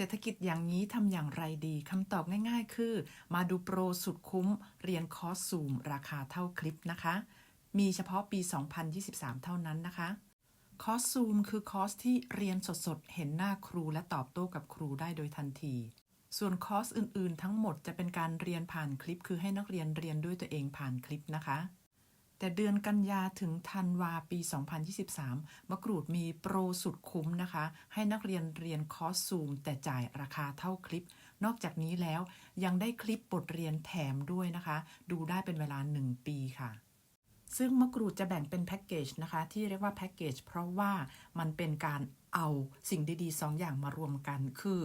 ศรษฐกิจอย่างนี้ทำอย่างไรดีคำตอบง่ายๆ คือ มาดูโปรสุดคุ้ม เรียนคอร์สซูม ราคาเท่าคลิปนะคะ มีเฉพาะปี 2023 เท่านั้นนะคะคอร์สซูมคือคอร์สที่เรียนสดๆ เห็นหน้าครูและตอบโต้กับครูได้โดยทันที ส่วนคอร์สอื่นๆ ทั้งหมดจะเป็นการเรียนผ่านคลิป คือให้นักเรียนเรียนด้วยตัวเองผ่านคลิปนะคะ แต่เดือนกันยาถึงธันวาปี 2023 มะกรูดมีโปรสุดคุ้มนะคะ ให้นักเรียนเรียนคอร์สซูม แต่จ่ายราคาเท่าคลิป นอกจากนี้แล้วยังได้คลิปบทเรียนแถมด้วยนะคะ ดูได้เป็นเวลา 1 ปีค่ะซึ่งมะกรูดจะแบ่งเป็นแพ็กเกจนะคะ ที่เรียกว่าแพ็กเกจเพราะว่ามันเป็นการเอาสิ่งดีๆ2อย่างมารวมกัน คือ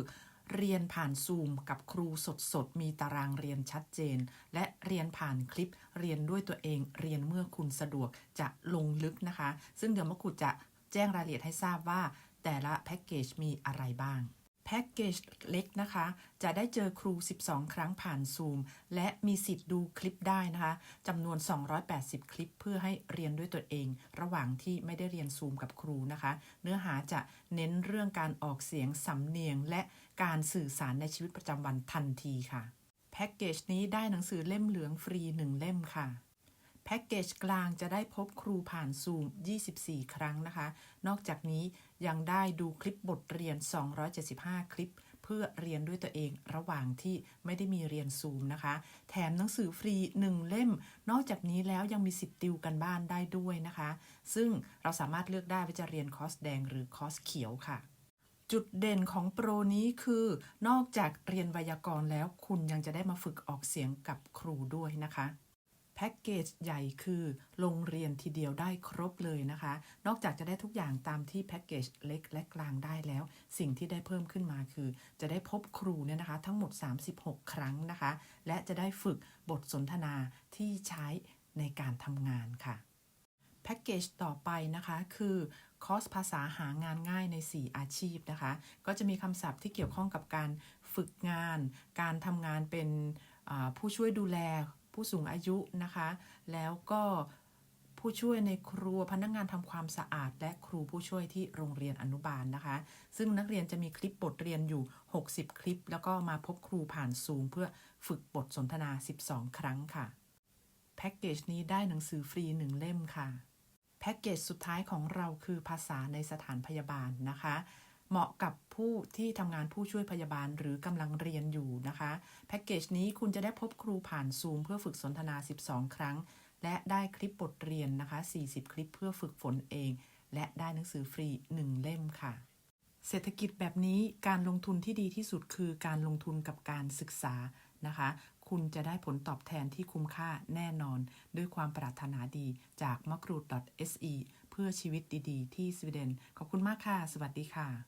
เรียนผ่านซูมกับครูสดๆ มีตารางเรียนชัดเจน และเรียนผ่านคลิปเรียนด้วยตัวเอง เรียนเมื่อคุณสะดวกจะลงลึกนะคะ ซึ่งเดี๋ยวมะกรูดจะแจ้งรายละเอียดให้ทราบว่า แต่ละแพ็กเกจมีอะไรบ้าง แพ็กเกจเล็กนะคะ จะได้เจอครู 12 ครั้งผ่านซูม และมีสิทธิ์ดูคลิปได้นะคะจำนวน 280 คลิป เพื่อให้เรียนด้วยตัวเอง ระหว่างที่ไม่ได้เรียนซูมกับครูนะคะ เนื้อหาจะเน้นเรื่องการออกเสียงสำเนียง และการสื่อสารในชีวิตประจำวันทันทีค่ะ แพ็กเกจนี้ได้หนังสือเล่มเหลืองฟรี1เล่มค่ะ แพ็กเกจกลางจะได้พบครูผ่านซูม 24 ครั้งนะคะ นอกจากนี้ยังได้ดูคลิปบทเรียน 275 คลิป เพื่อเรียนด้วยตัวเองระหว่างที่ไม่ได้มีเรียนซูมนะคะ แถมหนังสือฟรี 1 เล่ม นอกจากนี้แล้วยังมีสิทธิ์ติวกันบ้านได้ด้วยนะคะ ซึ่งเราสามารถเลือกได้ว่าจะเรียนคอร์สแดงหรือคอร์สเขียวค่ะจุดเด่นของโปรนี้คือ นอกจากเรียนไวยากรณ์แล้วคุณยังจะได้มาฝึกออกเสียงกับครูด้วยนะคะ แพ็กเกจใหญ่คือลงเรียนทีเดียวได้ครบเลยนะคะ นอกจากจะได้ทุกอย่างตามที่แพ็กเกจเล็กและกลางได้แล้ว สิ่งที่ได้เพิ่มขึ้นมาคือ จะได้พบครูเนี่ยนะคะ ทั้งหมด 36 ครั้งนะคะ และจะได้ฝึกบทสนทนาที่ใช้ในการทำงานค่ะแพ็กเกจต่อไปนะคะคือคอร์สภาษาหางานง่ายใน 4 อาชีพนะคะ ก็จะมีคำศัพท์ที่เกี่ยวข้องกับการฝึกงาน การทำงานเป็นผู้ช่วยดูแล ผู้สูงอายุนะคะ แล้วก็ผู้ช่วยในครัวพนักงานทำความสะอาด และครูผู้ช่วยที่โรงเรียนอนุบาลนะคะ ซึ่งนักเรียนจะมีคลิปบทเรียนอยู่ 60 คลิป แล้วก็มาพบครูผ่านซูมเพื่อฝึกบทสนทนา 12 ครั้งค่ะแพ็กเกจนี้ได้หนังสือฟรี1เล่มค่ะแพ็กเกจสุดท้ายของเราคือภาษาในสถานพยาบาลนะคะ เหมาะกับผู้ที่ทำงานผู้ช่วยพยาบาลหรือกำลังเรียนอยู่นะคะ แพ็กเกจนี้คุณจะได้พบครูผ่านซูมเพื่อฝึกสนทนา 12 ครั้ง และได้คลิปบทเรียนนะคะ 40 คลิปเพื่อฝึกฝนเอง และได้หนังสือฟรี 1 เล่มค่ะ เศรษฐกิจแบบนี้การลงทุนที่ดีที่สุดคือการลงทุนกับการศึกษานะคะ คุณจะได้ผลตอบแทนที่คุ้มค่าแน่นอน ด้วยความปรารถนาดีจากมะกรูด .se เพื่อชีวิตดี ๆ ที่สวีเดน ขอบคุณมากค่ะ สวัสดีค่ะ